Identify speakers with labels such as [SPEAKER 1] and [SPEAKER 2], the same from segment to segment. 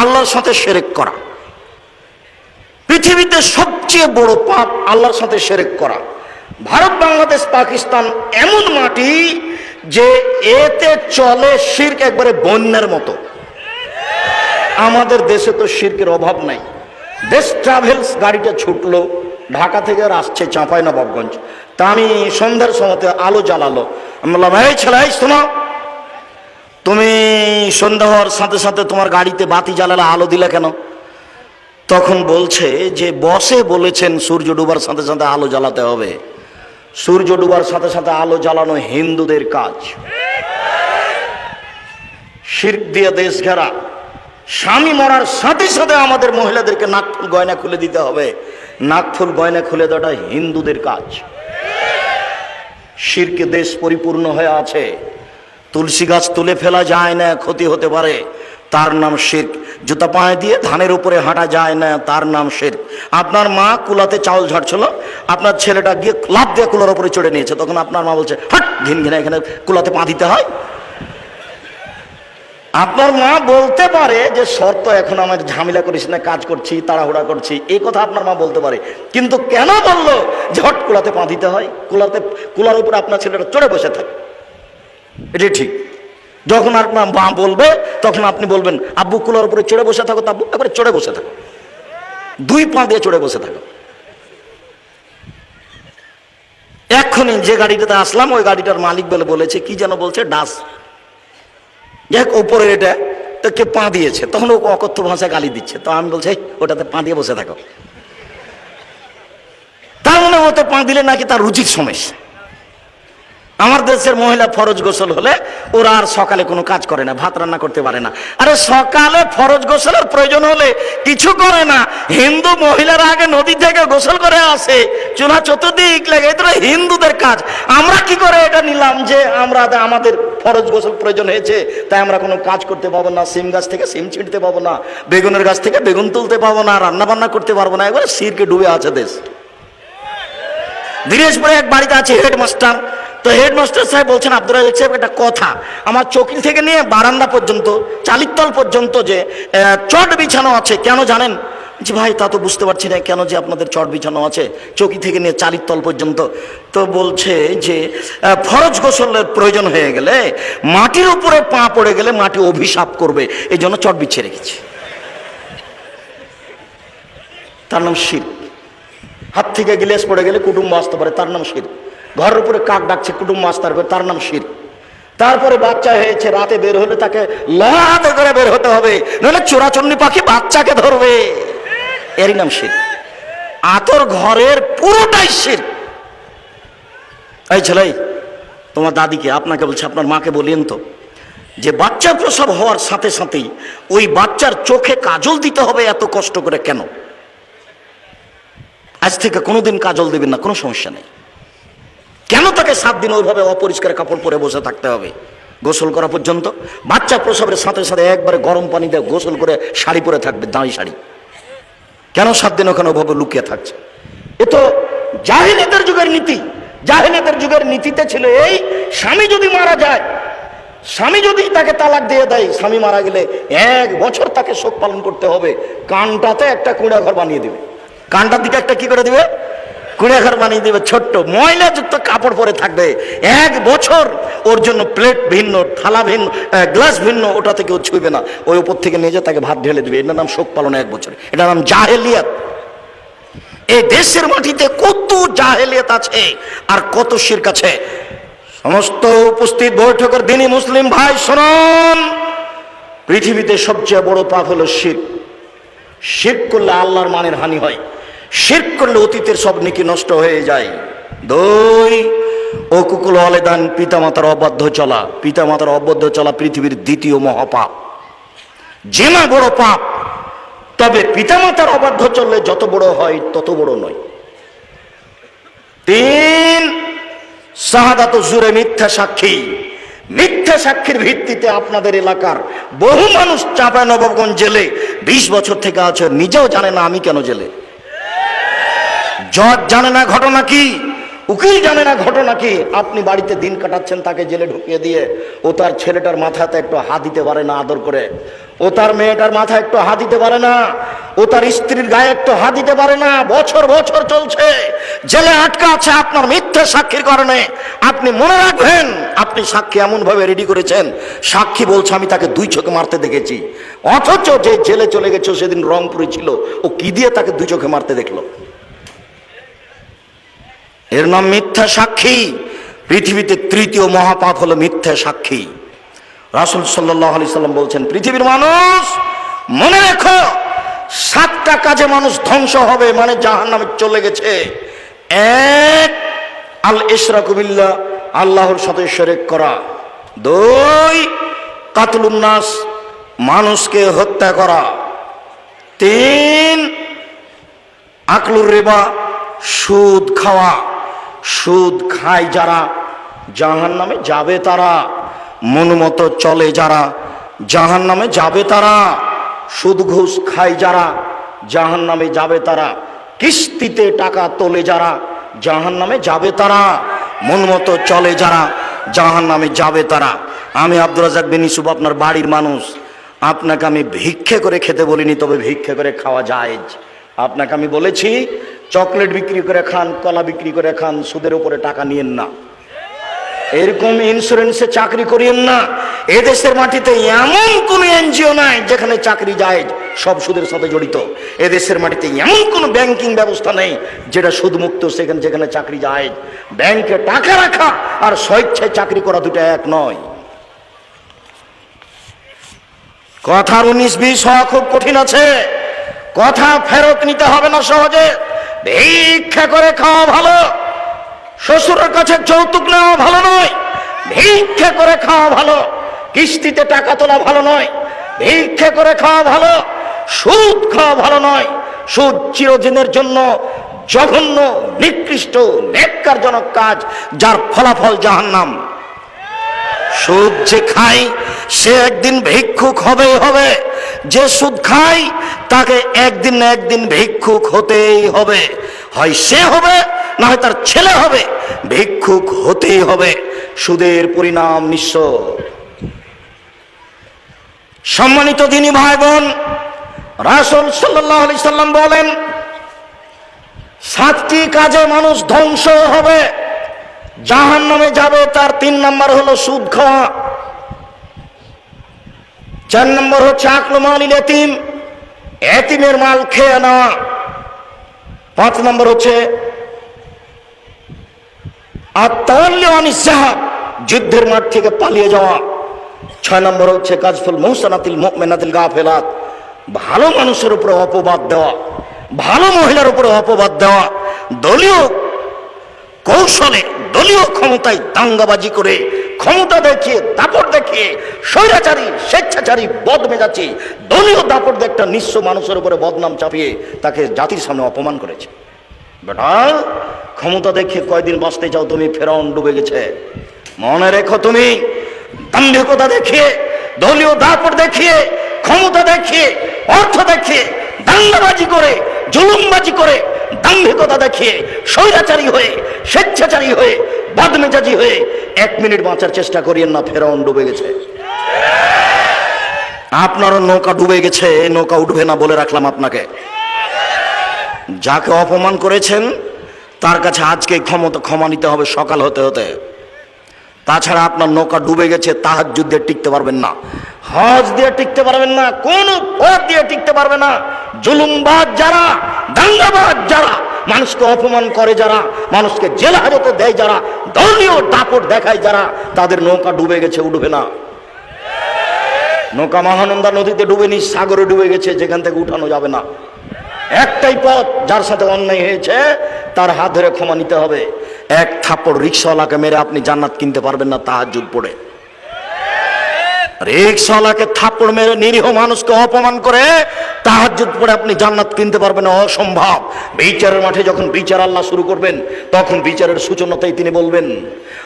[SPEAKER 1] আল্লাহর সাথে সেরেক করা। পৃথিবীতে সবচেয়ে বড় পাপ আল্লাহর সাথে সেরেক করা। ভারত, বাংলাদেশ, পাকিস্তান এমন মাটি যে এতে চলে শির্ক একবারে বন্যার মতো। আমাদের দেশে তো শির্কের অভাব নাই। দেশ ট্রাভেলস গাড়িটা ছুটলো, ঢাকা থেকে আর আসছে চাঁপাই নবাবগঞ্জ তা আমি সন্ধ্যার সময়তে আলো জ্বালালো। আমি বললাম, এই ছেলে শোনো তুমি সন্ধ্যা হওয়ার সাথে সাথে তোমার গাড়িতে বাতি জ্বালালে আলো দিলে কেন? তখন বলছে যে, বসে বলেছেন সূর্য ডুবার সাথে সাথে আলো জ্বালাতে হবে। সূর্য ডুবার সাথে সাথে আলো জ্বালানো হিন্দুদের কাজ। শির্ক দিয়ে দেশ ঘেরা। স্বামী মরার সাথে সাথে আমাদের মহিলাদেরকে নাকফুল গয়না খুলে দিতে হবে। নাকফুল গয়না খুলে দেওয়াটা হিন্দুদের কাজ। শিরকে দেশ পরিপূর্ণ হয়ে আছে। তুলসী গাছ তুলে ফেলা যায় না, ক্ষতি হতে পারে। তার নাম শির্ক। জুতা পায়ে দিয়ে ধানের উপরে হাঁটা যায় না, তার নাম শির্ক। আপনার মা কুলাতে চাউল ঝাড়ছিল, আপনার ছেলেটা গিয়ে লাভ দিয়ে কুলার উপরে চড়ে নিয়েছে। তখন আপনার মা বলছে, হাট, ঘিন ঘিনে, এখানে কুলাতে পা দিতে হয়? আপনার মা বলতে পারে যে, শর্ত এখন আমার ঝামেলা করিস না, কাজ করছি, তাড়াহুড়া করছি। এই কথা আপনার মা বলতে পারে। কিন্তু কেন বলল যে, হট, কুলাতে পা দিতে হয়? কুলাতে, কুলার উপরে আপনার ছেলেটা চড়ে বসে থাকে। এটি ঠিক। যখন আপনার মা বলবে, তখন আপনি বলবেন, আব্বু, কুলার উপরে চড়ে বসে থাকো তো আব্বু, একবারে চড়ে বসে থাকো। দুই পা দিয়ে চড়ে বসে থাকো। এক্ষুনি যে গাড়িটাতে আসলাম, ওই গাড়িটার মালিক বলে বলেছে, কি যেন বলছে? ডাস। যাই ওপরে এটা, তো কে পা দিয়েছে, তখন ও অকথ্য ভাষায় গালি দিচ্ছে। তো আমি বলছি ওটাতে পা দিয়ে বসে থাকো। তার মনে ওতে পা দিলে নাকি তার রুচির সমস্যা। আমার দেশের মহিলা ফরজ গোসল হলে ওরা আর সকালে কোনো কাজ করে না, ভাত রান্না করতে পারে না। আরে সকালে ফরজ গোসলের প্রয়োজন হলে কিছু করে না। হিন্দু মহিলারা আগে নদী থেকে গোসল করে আসে চুলা চতুর্দিক লাগে এটা হিন্দুদের কাজ। আমরা কি করে এটা নিলাম যে আমরা আমাদের ফরজ গোসল প্রয়োজন হয়েছে, তাই আমরা কোনো কাজ করতে পাবো না, সিম গাছ থেকে সিম ছিঁড়তে পাবো না, বেগুনের গাছ থেকে বেগুন তুলতে পাবো না রান্না বান্না করতে পারব না, একবারে সিরকে ডুবে আছে দেশ। দিনাজপুরে এক বাড়িতে আছে হেডমাস্টার তো হেডমাস্টার সাহেব বলছেন, আব্দুল রাজাক সাহেব, একটা কথা। আমার চকিল থেকে নিয়ে বারান্দা পর্যন্ত চালিতল পর্যন্ত যে চট বিছানো আছে, কেন জানেন? জি ভাই, তা তো বুঝতে পারছি না, কেন যে আপনাদের চট বিছানো আছে চকি থেকে নিয়ে চালিতল পর্যন্ত? তো বলছে যে ফরজ গোসলের প্রয়োজন হয়ে গেলে, মাটির উপরে পা পড়ে গেলে মাটি অভিশাপ করবে, এই জন্য চট বিছিয়ে রেখেছি। তার নাম শির। হাত থেকে গিলেস পড়ে গেলে কুটুম্ব আসতে পারে, তার নাম শির। ঘরের উপরে কাক ডাকছে কুটুম্ব আসতে পারবে তার নাম শির। তারপরে বাচ্চা হয়েছে, রাতে বের হলে তাকে লহাতে করে বের হতে হবে। নাহলে চোরাচন্নি পাখি বাচ্চাকে ধরবে। এরই নাম শির। আতর ঘরের পুরোটাই শির। এই ছেলে তোমার দাদিকে, আপনাকে বলছে, আপনার মাকে বলিয়েন তো, যে বাচ্চা প্রসব হওয়ার সাথে সাথেই ওই বাচ্চার চোখে কাজল দিতে হবে এত কষ্ট করে কেন? আজ থেকে কোনোদিন কাজল দেবেন না, কোনো সমস্যা নেই। কেন তাকে সাত দিন ওইভাবে অপরিষ্কার কাপড় পরে বসে থাকতে হবে? গোসল করা পর্যন্ত? বাচ্চা প্রসবের সাথে সাথে একবারে গরম পানি দিয়ে গোসল করে শাড়ি পরে থাকবে, দাঁড়ি শাড়ি। কেন সাত দিন ওখানে ওভাবে লুকিয়ে থাকছে? এ তো জাহিনেদের যুগের নীতি। জাহিনেদের যুগের নীতিতে ছিল এই, স্বামী যদি মারা যায়, স্বামী যদি তাকে তালাক দিয়ে দেয়, স্বামী মারা গেলে এক বছর তাকে শোক পালন করতে হবে। কানটাতে একটা কুড়া ঘর বানিয়ে দিবে। কানটার দিকে একটা কি করে দিবে? কুড়ে ঘর বানিয়ে দিবে, ছোট্ট ময়লাযুক্ত কাপড় পরে থাকবে। এক বছর ওর জন্য প্লেট ভিন্ন, থালা ভিন্ন গ্লাস ভিন্ন ওটা থেকে ও ছুঁবে না। ওই ওপর থেকে নিয়ে যে, তাকে ভাত ঢেলে দিবে। এটার নাম শোক পালন এক বছর। এটার নাম জাহেলিয়াত। এই দেশের মাটিতে কত জাহেলিয়াত আছে আর কত শির কাছে সমস্ত উপস্থিত বৈঠকের দিনই মুসলিম ভাই, শুনুন। পৃথিবীতে সবচেয়ে বড় পাপ হলো শির শির করলে আল্লাহর মানের হানি হয়। শির করলে অতীতের সব নিকি নষ্ট হয়ে যায়। দুই ও কুকুল অলেদান পিতামাতার অবাধ্য চলা, পিতামাতার অবাধ্য চলা পৃথিবীর দ্বিতীয় মহাপাপ। জেনা বড় পাপ, তবে পিতামাতার অবাধ্য চললে যত বড় হয় তত বড় নয়। তিন, শাহাদাত জুড়ে মিথ্যা সাক্ষী। মিথ্যা সাক্ষীর ভিত্তিতে আপনাদের এলাকার বহু মানুষ চাপা নবাবগঞ্জ জেলে বিশ বছর থেকে আছে, নিজেও জানে না আমি কেন জেলে। জজ জানে না ঘটনা কি, উকিল জানে না ঘটনা কি, আপনি বাড়িতে দিন কাটাচ্ছেন তাকে জেলে ঢুকিয়ে দিয়ে, ও তার ছেলেটার মাথাতে একটু হাত দিতে পারে না আদর করে, ও তার মেয়েটার মাথা একটু হাত দিতে পারে না, ও তার স্ত্রীর গায়ে একটু হাত দিতে পারে না, বছর বছর চলছে, জেলে আটকা আছে আপনার মিথ্যে সাক্ষীর কারণে, আপনি মনে রাখবেন, আপনি সাক্ষী এমন ভাবে রেডি করেছেন, সাক্ষী বলছে আমি তাকে দুই চোখে মারতে দেখেছি, অথচ যে জেলে চলে গেছে সেদিন রংপুরে ছিল, ও কি দিয়ে তাকে দুই চোখে মারতে দেখল? এর নাম মিথ্যা সাক্ষী। পৃথিবীতে তৃতীয় মহাপাপ হলো মিথ্যা সাক্ষী। রাসুল সাল্লাহ আলি সাল্লাম বলছেন, পৃথিবীর মানুষ, মনে রেখো, সাতটা কাজে মানুষ ধ্বংস হবে মানে জাহান নামে চলে গেছে। এক, আল ইসরাকুবিল্লা আল্লাহর সাথে শরেক করা। দুই কাতলুন্নাস মানুষকে হত্যা করা। তিন, আকলুর রেবা, সুদ খাওয়া। সুদ খায় যারা জাহান নামে যাবে তারা, মন মতো চলে যারা জাহান নামে যাবে তারা, সুদ ঘুষ খায় যারা জাহান নামে যাবে তারা, কিস্তিতে টাকা তোলে যারা জাহান নামে যাবে তারা, মন মতো চলে যারা জাহান নামে যাবে তারা। আমি আব্দুল রাজাক বিন ইসুফ আপনার বাড়ির মানুষ। আপনাকে আমি ভিক্ষে করে খেতে বলিনি, তবে ভিক্ষে করে খাওয়া যায় আপনাকে আমি বলেছি চকলেট বিক্রি করে খান, কলা বিক্রি করে খান, সুদের উপরে টাকা নিয়েন না। এরকম ইন্স্যুরেন্সে চাকরি করিয়েন না। এদেশের মাটিতে এমন কোন এনজিও নাই যেখানে চাকরি যায়, সব সুদের সাথে জড়িত। এদেশের মাটিতে এমন কোন ব্যাংকিং ব্যবস্থা নেই যেটা সুদমুক্ত সেখানে যেখানে চাকরি যায়। ব্যাংকে টাকা রাখা আর স্বেচ্ছায় চাকরি করা দুটো এক নয়। কথার উনিশ বিশ হওয়া খুব কঠিন আছে। কথা ফেরত নিতে হবে না সহজে। ভিক্ষা করে খাওয়া ভালো, শ্বশুরের কাছে যৌতুক নেওয়া ভালো নয়, ভিক্ষা করে খাওয়া ভালো, কিস্তিতে টাকা তোলা ভালো নয়, ভিক্ষা করে খাওয়া ভালো, সুদ খাওয়া ভালো নয়, সুদ চিরদিনের জন্য জঘন্য, নিকৃষ্ট, নেককারজনক কাজ যার ফলাফল জাহান্নাম। সুদ যে খায়, সে একদিন ভিক্ষুক হবেই হবে, যে সুদ খায় তাকে একদিন না একদিন ভিক্ষুক হতেই হবে। হয় সে হবে, না হয় তার ছেলে হবে। ভিক্ষুক হতেই হবে। সুদের পরিণাম নিঃস্ব। সম্মানিত দিনী ভাই বোন রাসুল সাল্লাহ আলি সাল্লাম বলেন, সাতটি কাজে মানুষ ধ্বংস হবে। জাহান নামে যাবে, তার তিন নম্বর হলো সুদ খাওয়া। চার নম্বর হচ্ছে আকলো মালিল এতিম এতিমের মাল খেয়ে নেওয়া। পাঁচ নম্বর হচ্ছে আর আত্মাল্যাহ যুদ্ধের মাঠ থেকে পালিয়ে যাওয়া। ছয় নম্বর হচ্ছে, কাজফুল মহসানাতিল মেনাতিল গাফেলাত। ভালো মানুষের উপরে অপবাদ দেওয়া, ভালো মহিলার উপরে অপবাদ দেওয়া, দলীয় কৌশলে, দলীয় ক্ষমতায় দাঙ্গাবাজি করে ক্ষমতা দেখিয়ে, দাপট দেখিয়ে, স্বৈরাচারী, স্বেচ্ছাচারী বদমেজাচি দলীয় দাপট দিয়ে একটা নিঃস্ব মানুষের উপরে বদনাম চাপিয়ে তাকে জাতির সামনে অপমান করেছে। বেটা, ক্ষমতা দেখিয়ে কয়দিন বাঁচতে চাও তুমি? ফেরাউন ডুবে গেছে। মনে রেখো তুমি, দাম্ভিকতা দেখিয়ে, দলীয় দাপট দেখিয়ে, ক্ষমতা দেখিয়ে, অর্থ দেখিয়ে, দাঙ্গাবাজি করে, জুলুমবাজি করে, দাম্ভিকতা দেখিয়ে, স্বৈরাচারী হয়ে, স্বেচ্ছাচারী হয়ে, বদমেজাজি হয়ে এক মিনিট বাঁচার চেষ্টা করিয়েন না, ফেরাউন ডুবে গেছে। আপনারও নৌকা ডুবে গেছে নৌকা উঠবে না বলে রাখলাম আপনাকে। যাকে অপমান করেছেন, তার কাছে আজকে ক্ষমতা ক্ষমা নিতে হবে, সকাল হতে হতে। তাছাড়া আপনার নৌকা ডুবে গেছে তাহার যুদ্ধে টিকতে পারবেন না। হজ দিয়ে টিকতে পারবেন না, কোন পথ দিয়ে টিকতে পারবে না। জুলুমবাজ যারা, দাঙ্গাবাজ যারা মানুষকে অপমান করে যারা, মানুষকে জেল হাজতে দেয় যারা দলীয় দাপট দেখায় যারা, তাদের নৌকা ডুবে গেছে, উঠবে না। নৌকা মহানন্দা নদীতে ডুবেনি সাগরে ডুবে গেছে, যেখান থেকে উঠানো যাবে না। একটাই পথ, যার সাথে অন্যায় হয়েছে, তার হাত ধরে ক্ষমা নিতে হবে। এক থাপ্পড় রিক্সাওয়ালাকে মেরে আপনি জান্নাত কিনতে পারবেন না যুগ পড়ে। রিক্সাওয়ালাকে থাপ্পড় মেরে নিরীহ মানুষকে অপমান করে তাহার যুগ পড়ে আপনি জান্নাত কিনতে পারবেন অসম্ভব। বিচারের মাঠে যখন বিচার আল্লাহ শুরু করবেন, তখন বিচারের সূচনাতেই তিনি বলবেন,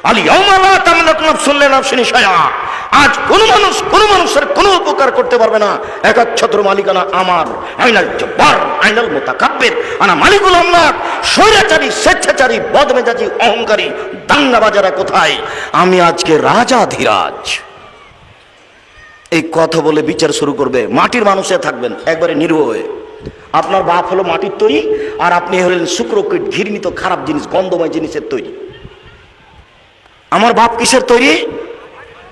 [SPEAKER 1] আলী আজ কোনো মানুষ কোনো মানুষের কোনো উপকার করতে পারবে না। এক ছত্র মালিকানা আমার, আইনাল জব্বার, আইনাল মোতাকাব্বের। আনা মালিকুল আমলাক, স্বৈরাচারী, স্বেচ্ছাচারী, বদমেজাজি, অহংকারী, দাঙ্গাবাজারা কোথায়? আমি আজকে রাজা ধীরাজ। এই কথা বলে বিচার শুরু করবে। মাটির মানুষে থাকবেন, একবারে নির্ভ হয়ে। আপনার বাপ হলো মাটির তৈরি, আর আপনি হলেন শুক্রকীট, ঘৃণিত, খারাপ জিনিস, গন্ধময় জিনিসের তৈরি। আমার বাপ কিসের তৈরি?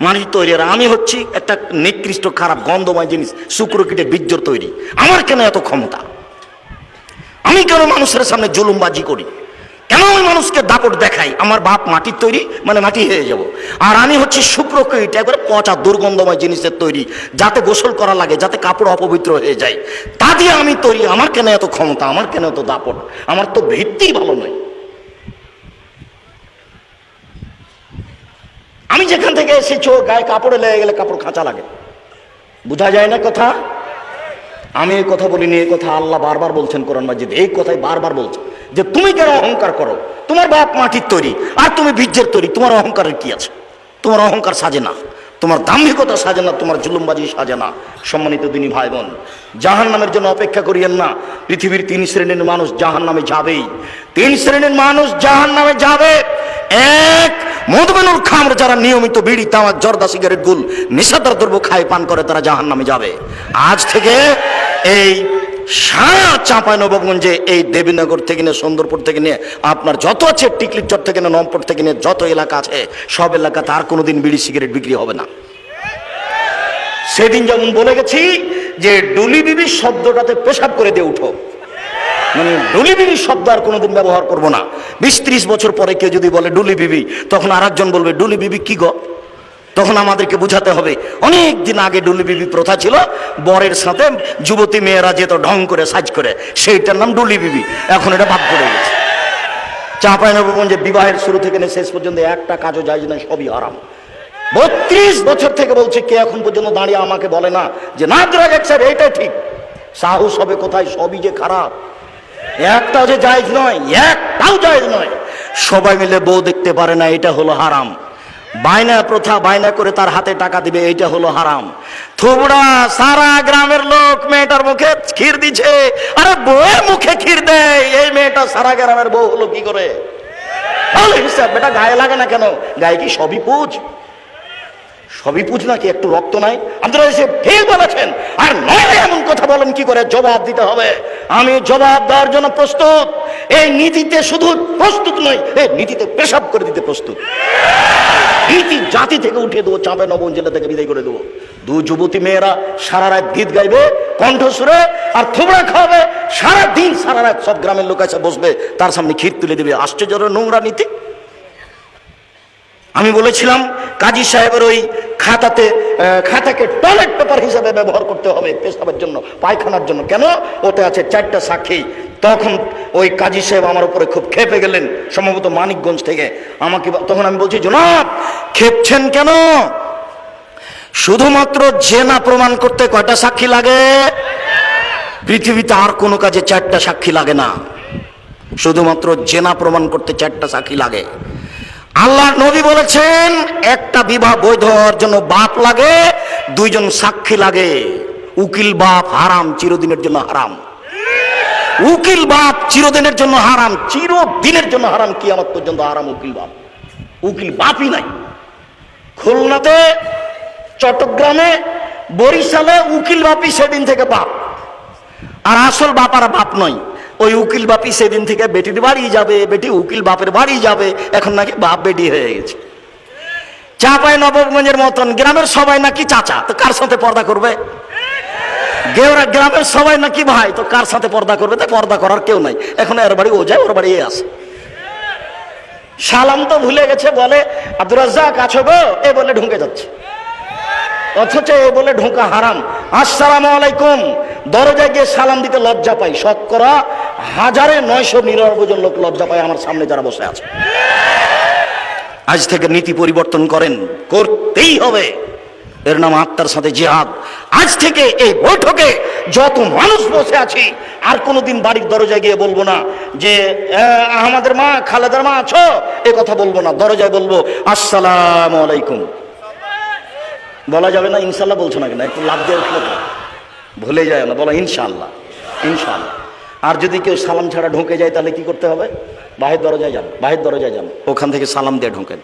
[SPEAKER 1] মাটির তৈরি। আর আমি হচ্ছি একটা নিকৃষ্ট, খারাপ, গন্ধময় জিনিস শুক্রকীটের বীর্যর তৈরি। আমার কেন এত ক্ষমতা? আমি কেন মানুষের সামনে জুলুমবাজি করি? কেন আমি মানুষকে দাপট দেখাই? আমার বাপ মাটির তৈরি মানে মাটি হয়ে যাব। আর আমি হচ্ছে শুক্রকীট একবারে পচা, দুর্গন্ধময় জিনিসের তৈরি, যাতে গোসল করা লাগে, যাতে কাপড় অপবিত্র হয়ে যায়। তা দিয়ে আমি তৈরি, আমার কেন এত ক্ষমতা, আমার কেন এত দাপট? আমার তো ভিত্তিই ভালো নয়। আমি যেখান থেকে এসেছ গায়ে কাপড়ে লেগে গেলে কাপড় খাঁচা লাগে। বোঝা যায় না কথা? আমি এই কথা বলিনি, এই কথা আল্লাহ বারবার বলছেন কোরআন মাজিদ। এই কথাই বারবার বলছেন। যে তুমি কেন অহংকার করো? তোমার বাপ মাটির তৈরি, আর তুমি বীর্যের তৈরি, তোমার অহংকারের কি আছে? তোমার অহংকার সাজে না, তোমার দাম্ভিকতা সাজে না, তোমার জুলুমবাজি সাজে না। সম্মানিত দিনী ভাই বোন জাহান নামের জন্য অপেক্ষা করিয়েন না। পৃথিবীর তিন শ্রেণির মানুষ জাহান নামে যাবেই। তিন শ্রেণির মানুষ জাহান নামে যাবে। এক, মধুমেনুর খামর যারা নিয়মিত বিড়ি, তামাক, জর্দা, সিগারেট, গুল নিষাদার দ্রব্য খায়, পান করে, তারা জাহান নামে যাবে। আজ থেকে এই সারা চাঁপাই নবাবগঞ্জে এই দেবীনগর থেকে নিয়ে, সুন্দরপুর থেকে নিয়ে, আপনার যত আছে টিকলির চর থেকে নিয়ে নম্পর থেকে নিয়ে, যত এলাকা আছে, সব এলাকাতে আর কোনোদিন বিড়ি, সিগারেট বিক্রি হবে না। সেদিন যেমন বলে গেছি যে, ডুলি বিবি শব্দটাতে পেশাব করে দিয়ে উঠো। মানে ডুলি বিবি শব্দ আর কোনোদিন ব্যবহার করব না। বিশ ত্রিশ বছর পরে কেউ যদি বলে ডুলি বিবি, তখন আর একজন বলবে, ডুলি বিবি কি গো? তখন আমাদেরকে বুঝাতে হবে। অনেক দিন আগে ডুলি বিবি প্রথা ছিল, বরের সাথে যুবতী মেয়েরা যেত ঢং করে, সাজ করে, সেইটার নাম ডুলি বিবি এখন এটা বাদ পড়ে গেছে। চাঁপাই নবগঞ্জে বিবাহের শুরু থেকে শেষ পর্যন্ত একটা কাজও যায় না, সবই আরাম বত্রিশ বছর থেকে বলছে, কে এখন পর্যন্ত দাঁড়িয়ে আমাকে বলে না যে, না দ্রাগ স্যার এইটাই ঠিক। সাহস হবে কোথায়, সবই যে খারাপ। একটাও যে জায়জ নয়, একটাও জায়জ নয়। সবাই মিলে বউ দেখতে পারে না, এটা হলো হারাম। বায়না প্রথা বায়না করে তার হাতে টাকা দিবে, এইটা হলো হারাম। থুবড়া সারা গ্রামের লোক মেয়েটার মুখে ক্ষীর দিছে, আরে বউয়ের মুখে ক্ষীর দেয়, এই মেয়েটা সারা গ্রামের বউ হলো কি করে? তাহলে বেটা গায়ে লাগে না কেন? গায়ে কি সবই পুজ? সবই পুজ নাকি? একটু রক্ত নাই? আপনারা এসে ঠিক বলেছেন, আর নয় এমন কথা বলেন কি করে? জবাব দিতে হবে। আমি জবাব দেওয়ার জন্য প্রস্তুত। এই নীতিতে শুধু প্রস্তুত নয় এই নীতিতে পেশাব করে দিতে প্রস্তুত। নীতি জাতি থেকে উঠিয়ে দেবো চাঁপে নবম জেলা থেকে বিদায় করে দেবো। দু যুবতী মেয়েরা সারা রাত গীত গাইবে কণ্ঠস্বরে আর থোবড়া খাওয়াবে সারা দিন সারা রাত সব গ্রামের লোক আছে বসবে, তার সামনে ক্ষীর তুলে দেবে। আশ্চর্য নোংরা নীতি। আমি বলেছিলাম, কাজী সাহেবের ওই খাতাতে খাতাকে টয়লেট পেপার হিসাবে ব্যবহার করতে হবে পেশাবের জন্য, পায়খানার জন্য। কেন? ওতে আছে চারটা সাক্ষী। তখন ওই কাজী সাহেব আমার উপরে খুব খেপে গেলেন, সম্ভবত মানিকগঞ্জ থেকে। আমাকে তখন আমি বলছি, জনাব খেপছেন কেন? শুধুমাত্র জেনা প্রমাণ করতে কয়টা সাক্ষী লাগে? পৃথিবীতে আর কোনো কাজে চারটা সাক্ষী লাগে না। শুধুমাত্র জেনা প্রমাণ করতে চারটা সাক্ষী লাগে। আল্লাহ নবী বলেছেন, একটা বিবাহ বৈধ হওয়ার জন্য বাপ লাগে, দুইজন সাক্ষী লাগে। উকিল বাপ হারাম, চিরদিনের জন্য হারাম। উকিল বাপ চিরদিনের জন্য হারাম, চিরদিনের জন্য হারাম কি আমার পর্যন্ত হারাম উকিল বাপ। উকিল বাপই নাই। খুলনাতে, চট্টগ্রামে, বরিশালে উকিল বাপই সেদিন থেকে বাপ। আর আসল বাপ আর বাপ নয়। ওই উকিল বাপি সেদিন থেকে বেটির বাড়ি যাবে, বেটি উকিল বাপের বাড়ি যাবে, এখন নাকি বাপ বেটি হয়ে গেছে। চাপাই নবগঞ্জের মতন, গ্রামের সবাই নাকি চাচা, তো কার সাথে পর্দা করবে? গেওরা, গ্রামের সবাই নাকি ভাই, তো কার সাথে পর্দা করবে? তো পর্দা করার কেউ নাই, এখন এর বাড়ি ও যায়, ওর বাড়ি আসে সালাম তো ভুলে গেছে, বলে, আব্দুর রাজ্জাক আছো গো? এ বলে ঢুকে যাচ্ছে। অথচ বলে ঢোকা হারাম। আসসালাম আলাইকুম। দরজায় গিয়ে সালাম দিতে লজ্জা পাই। শতকরা হাজারে নয়শো নিরানব্বই জন লোক লজ্জা পায় আমার সামনে যারা বসে আছে। আজ থেকে নীতি পরিবর্তন করেন। করতেই হবে। এর নাম আত্মার সাথে জিহাদ। আজ থেকে এই বৈঠকে যত মানুষ বসে আছি, আর কোনোদিন বাড়ির দরজায় গিয়ে বলব না যে আমাদের মা, খালেদার মা আছো? এ কথা বলব না। দরজায় বলব, আসসালাম আলাইকুম। বলা যাবে না ইনশাল্লাহ বলছো না কেন? একটু লাভ দেওয়ার উঠল তো ভুলে যায় না, বলো ইনশাল্লাহ ইনশাল্লাহ আর যদি কেউ সালাম ছাড়া ঢুকে যায়, তাহলে কি করতে হবে? বাহির দরজায় যান, বাহির দরজায় যান, ওখান থেকে সালাম দিয়ে ঢোকেন।